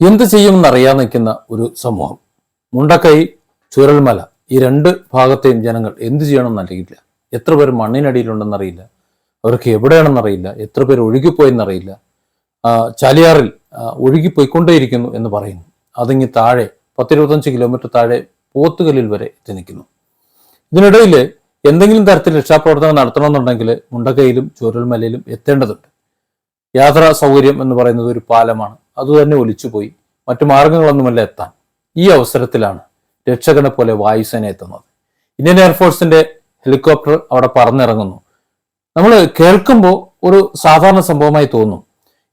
എന്ത് ചെയ്യുമെന്നറിയാൻ നിൽക്കുന്ന ഒരു സമൂഹം. മുണ്ടക്കൈ ചുരൽമല ഈ രണ്ട് ഭാഗത്തെയും ജനങ്ങൾ എന്ത് ചെയ്യണമെന്നറിയില്ല എത്ര പേർ മണ്ണിനടിയിലുണ്ടെന്നറിയില്ല. അവർക്ക് എവിടെയാണെന്നറിയില്ല. എത്ര പേർ ഒഴുകിപ്പോയെന്നറിയില്ല. ചാലിയാറിൽ ഒഴുകിപ്പോയിക്കൊണ്ടേയിരിക്കുന്നു എന്ന് പറയുന്നു. അതിങ്ങി താഴെ പത്തിരുപത്തഞ്ച് കിലോമീറ്റർ താഴെ പോത്തുകല്ലിൽ വരെ എത്തി നിൽക്കുന്നു. ഇതിനിടയിൽ എന്തെങ്കിലും തരത്തിൽ രക്ഷാപ്രവർത്തനം നടത്തണമെന്നുണ്ടെങ്കിൽ മുണ്ടക്കയിലും ചുരൽമലയിലും എത്തേണ്ടതുണ്ട്. യാത്രാ സൗകര്യം എന്ന് പറയുന്നത് ഒരു പാലമാണ്. അതുതന്നെ ഒലിച്ചുപോയി. മറ്റു മാർഗങ്ങളൊന്നുമല്ല എത്താൻ. ഈ അവസരത്തിലാണ് രക്ഷകനെ പോലെ വായുസേന എത്തുന്നത്. ഇന്ത്യൻ എയർഫോഴ്സിന്റെ ഹെലികോപ്റ്റർ അവിടെ പറന്നിറങ്ങുന്നു. നമ്മൾ കേൾക്കുമ്പോൾ ഒരു സാധാരണ സംഭവമായി തോന്നും.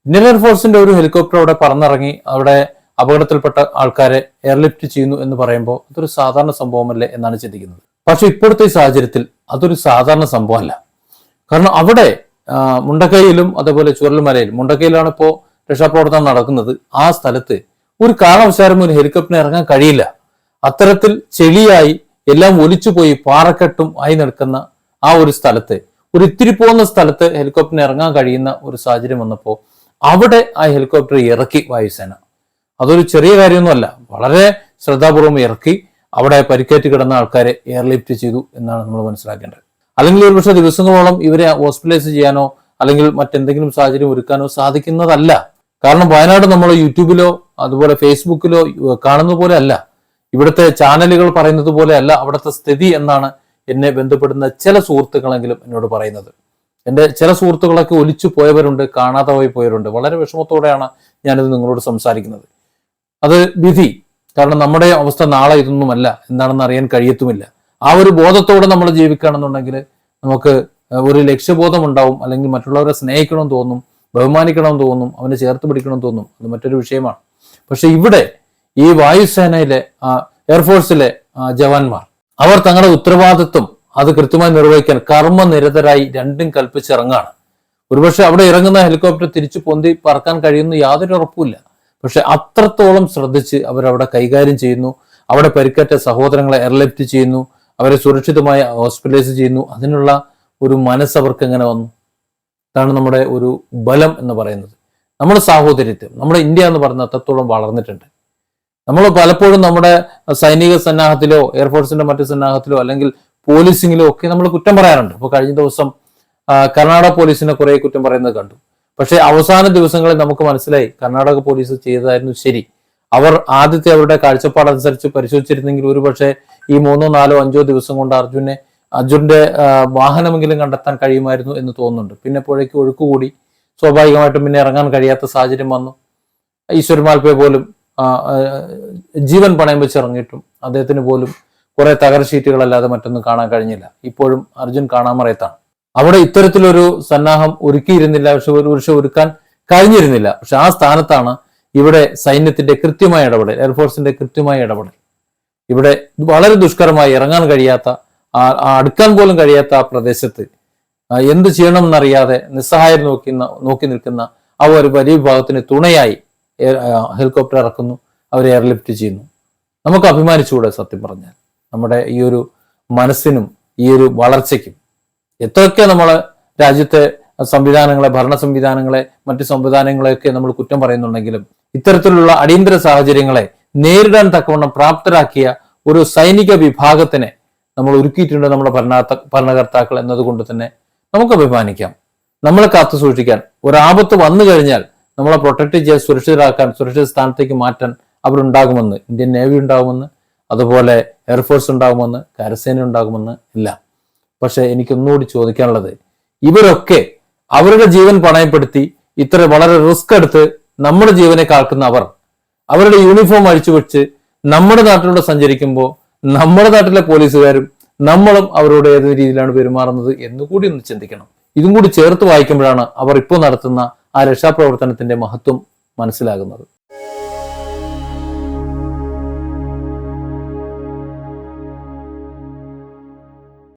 ഇന്ത്യൻ എയർഫോഴ്സിന്റെ ഒരു ഹെലികോപ്റ്റർ അവിടെ പറന്നിറങ്ങി അവിടെ അപകടത്തിൽപ്പെട്ട ആൾക്കാരെ എയർലിഫ്റ്റ് ചെയ്യുന്നു എന്ന് പറയുമ്പോൾ അതൊരു സാധാരണ സംഭവമല്ലേ എന്നാണ് ചിന്തിക്കുന്നത്. പക്ഷെ ഇപ്പോഴത്തെ സാഹചര്യത്തിൽ അതൊരു സാധാരണ സംഭവമല്ല. കാരണം അവിടെ മുണ്ടക്കൈയിലും അതേപോലെ ചുരൽമലയിലും മുണ്ടക്കൈയിലാണ് ഇപ്പോൾ രക്ഷാപ്രവർത്തനം നടക്കുന്നത് ആ സ്ഥലത്ത് ഒരു കാരണവശാലും ഒരു ഹെലികോപ്റ്ററിന് ഇറങ്ങാൻ കഴിയില്ല. അത്തരത്തിൽ ചെളിയായി എല്ലാം ഒലിച്ചുപോയി പാറക്കെട്ടും ആയി നിൽക്കുന്ന ആ ഒരു സ്ഥലത്ത് ഒരു ഇത്തിരി പോകുന്ന സ്ഥലത്ത് ഹെലികോപ്റ്ററിന് ഇറങ്ങാൻ കഴിയുന്ന ഒരു സാഹചര്യം വന്നപ്പോൾ അവിടെ ആ ഹെലികോപ്റ്റർ ഇറക്കി വായുസേന. അതൊരു ചെറിയ കാര്യമൊന്നുമല്ല വളരെ ശ്രദ്ധാപൂർവം ഇറക്കി അവിടെ പരിക്കേറ്റ് കിടന്ന ആൾക്കാരെ എയർലിഫ്റ്റ് ചെയ്തു എന്നാണ് നമ്മൾ മനസ്സിലാക്കേണ്ടത്. അല്ലെങ്കിൽ ഒരുപക്ഷെ ദിവസങ്ങളോളം ഇവരെ ഹോസ്പിറ്റലൈസ് ചെയ്യാനോ അല്ലെങ്കിൽ മറ്റെന്തെങ്കിലും സാഹചര്യം ഒരുക്കാനോ സാധിക്കുന്നതല്ല. കാരണം വയനാട് നമ്മൾ യൂട്യൂബിലോ അതുപോലെ ഫേസ്ബുക്കിലോ കാണുന്ന പോലെ അല്ല. ഇവിടുത്തെ ചാനലുകൾ പറയുന്നത് പോലെ അല്ല അവിടുത്തെ സ്ഥിതി എന്നാണ് എന്നെ ബന്ധപ്പെടുന്ന ചില സുഹൃത്തുക്കളെങ്കിലും എന്നോട് പറയുന്നത്. എന്റെ ചില സുഹൃത്തുക്കളൊക്കെ ഒലിച്ചു പോയവരുണ്ട് കാണാതെ പോയി പോയവരുണ്ട്. വളരെ വിഷമത്തോടെയാണ് ഞാനിത് നിങ്ങളോട് സംസാരിക്കുന്നത്. അത് വിധി. കാരണം നമ്മുടെ അവസ്ഥ നാളെ ഇതൊന്നുമല്ല എന്താണെന്ന് അറിയാൻ കഴിയത്തുമില്ല. ആ ഒരു ബോധത്തോടെ നമ്മൾ ജീവിക്കുകയാണെന്നുണ്ടെങ്കിൽ നമുക്ക് ഒരു ലക്ഷ്യബോധം ഉണ്ടാവും അല്ലെങ്കിൽ മറ്റുള്ളവരെ സ്നേഹിക്കണം തോന്നും. ബഹുമാനിക്കണം തോന്നും അവനെ ചേർത്ത് പിടിക്കണം തോന്നും. അത് മറ്റൊരു വിഷയമാണ്. പക്ഷെ ഇവിടെ ഈ വായുസേനയിലെ ആ, എയർഫോഴ്സിലെ ജവാന്മാർ അവർ തങ്ങളുടെ ഉത്തരവാദിത്വം അത് കൃത്യമായി നിർവഹിക്കാൻ കർമ്മനിരതരായി രണ്ടും കൽപ്പിച്ചിറങ്ങാണ്. ഒരുപക്ഷെ അവിടെ ഇറങ്ങുന്ന ഹെലികോപ്റ്റർ തിരിച്ചു പൊന്തി പറക്കാൻ കഴിയുന്ന യാതൊരു ഉറപ്പുമില്ല. പക്ഷെ അത്രത്തോളം ശ്രദ്ധിച്ച് അവരവിടെ കൈകാര്യം ചെയ്യുന്നു. അവിടെ പരിക്കേറ്റ സഹോദരങ്ങളെ എയർലിഫ്റ്റ് ചെയ്യുന്നു. അവരെ സുരക്ഷിതമായി ഹോസ്പിറ്റലൈസ് ചെയ്യുന്നു. അതിനുള്ള ഒരു മനസ്സ് അവർക്ക് എങ്ങനെ വന്നു? ഇതാണ് നമ്മുടെ ഒരു ബലം എന്ന് പറയുന്നത്. നമ്മുടെ സാഹോദര്യത്വം നമ്മുടെ ഇന്ത്യ എന്ന് പറയുന്നത് അത്രത്തോളം വളർന്നിട്ടുണ്ട്. നമ്മൾ പലപ്പോഴും നമ്മുടെ സൈനിക സന്നാഹത്തിലോ എയർഫോഴ്സിന്റെ മറ്റു സന്നാഹത്തിലോ അല്ലെങ്കിൽ പോലീസിങ്ങിലോ ഒക്കെ നമ്മൾ കുറ്റം പറയാറുണ്ട്. ഇപ്പോൾ കഴിഞ്ഞ ദിവസം കർണാടക പോലീസിനെ കുറെ കുറ്റം പറയുന്നത് കണ്ടു. പക്ഷേ അവസാന ദിവസങ്ങളിൽ നമുക്ക് മനസ്സിലായി കർണാടക പോലീസ് ചെയ്തതായിരുന്നു ശരി. അവർ ആദ്യത്തെ അവരുടെ കാഴ്ചപ്പാടനുസരിച്ച് പരിശോധിച്ചിരുന്നെങ്കിൽ ഒരുപക്ഷെ ഈ മൂന്നോ നാലോ അഞ്ചോ ദിവസം കൊണ്ട് അർജുനെ അർജുന്റെ വാഹനമെങ്കിലും കണ്ടെത്താൻ കഴിയുമായിരുന്നു എന്ന് തോന്നുന്നുണ്ട്. പിന്നെ പുഴയ്ക്ക് ഒഴുക്കുകൂടി സ്വാഭാവികമായിട്ടും പിന്നെ ഇറങ്ങാൻ കഴിയാത്ത സാഹചര്യം വന്നു. ഈശ്വർ മാൽപ്പെ പോലും ജീവൻ പണയം വെച്ച് ഇറങ്ങിയിട്ടും അദ്ദേഹത്തിന് പോലും കുറെ തകർ ഷീറ്റുകളല്ലാതെ മറ്റൊന്നും കാണാൻ കഴിഞ്ഞില്ല. ഇപ്പോഴും അർജുൻ കാണാമറയത്താണ്. അവിടെ ഇത്തരത്തിലൊരു സന്നാഹം ഒരുക്കിയിരുന്നില്ല. പക്ഷെ ഒരു പക്ഷെ ഒരുക്കാൻ കഴിഞ്ഞിരുന്നില്ല. പക്ഷെ ആ സ്ഥാനത്താണ് ഇവിടെ സൈന്യത്തിന്റെ കൃത്യമായ ഇടപെടൽ എയർഫോഴ്സിന്റെ കൃത്യമായ ഇടപെടൽ. ഇവിടെ വളരെ ദുഷ്കരമായി ഇറങ്ങാൻ കഴിയാത്ത അടുക്കാൻ പോലും കഴിയാത്ത ആ പ്രദേശത്ത് എന്ത് ചെയ്യണമെന്നറിയാതെ നിസ്സഹായം നോക്കി നോക്കി നിൽക്കുന്ന ആ ഒരു വലിയ വിഭാഗത്തിന് തുണയായി ഹെലികോപ്റ്റർ ഇറക്കുന്നു അവരെ എയർലിഫ്റ്റ് ചെയ്യുന്നു. നമുക്ക് അഭിമാനിച്ചുകൂടെ സത്യം പറഞ്ഞാൽ? നമ്മുടെ ഈ ഒരു മനസ്സിനും ഈ ഒരു വളർച്ചയ്ക്കും എത്രയൊക്കെ നമ്മൾ രാജ്യത്തെ സംവിധാനങ്ങളെ ഭരണ സംവിധാനങ്ങളെ മറ്റു സംവിധാനങ്ങളെയൊക്കെ നമ്മൾ കുറ്റം പറയുന്നുണ്ടെങ്കിലും ഇത്തരത്തിലുള്ള അടിയന്തര സാഹചര്യങ്ങളെ നേരിടാൻ തക്കവണ്ണം പ്രാപ്തരാക്കിയ ഒരു സൈനിക വിഭാഗത്തിനെ നമ്മൾ ഒരുക്കിയിട്ടുണ്ട് നമ്മുടെ ഭരണാത്ത ഭരണകർത്താക്കൾ എന്നതുകൊണ്ട് തന്നെ നമുക്ക് അഭിമാനിക്കാം. നമ്മളെ കാത്തു സൂക്ഷിക്കാൻ ഒരാപത്ത് വന്നു കഴിഞ്ഞാൽ നമ്മളെ പ്രൊട്ടക്ട് ചെയ്യാൻ സുരക്ഷിതരാക്കാൻ സുരക്ഷിത സ്ഥാനത്തേക്ക് മാറ്റാൻ അവരുണ്ടാകുമെന്ന് ഇന്ത്യൻ നേവി ഉണ്ടാകുമെന്ന് അതുപോലെ എയർഫോഴ്സ് ഉണ്ടാകുമെന്ന് കരസേന ഉണ്ടാകുമെന്ന് ഇല്ല പക്ഷെ എനിക്കൊന്നുകൂടി ചോദിക്കാനുള്ളത് ഇവരൊക്കെ അവരുടെ ജീവൻ പണയപ്പെടുത്തി ഇത്ര വളരെ റിസ്ക് എടുത്ത് നമ്മുടെ ജീവനെ കാക്കുന്ന അവർ അവരുടെ യൂണിഫോം അഴിച്ചു വെച്ച് നമ്മുടെ നാട്ടിലൂടെ സഞ്ചരിക്കുമ്പോൾ നമ്മുടെ നാട്ടിലെ പോലീസുകാരും നമ്മളും അവരോട് ഏത് രീതിയിലാണ് പെരുമാറുന്നത് എന്ന് കൂടി ഒന്ന് ചിന്തിക്കണം. ഇതും കൂടി ചേർത്ത് വായിക്കുമ്പോഴാണ് അവർ ഇപ്പോൾ നടത്തുന്ന ആ രക്ഷാപ്രവർത്തനത്തിന്റെ മഹത്വം മനസ്സിലാകുന്നത്.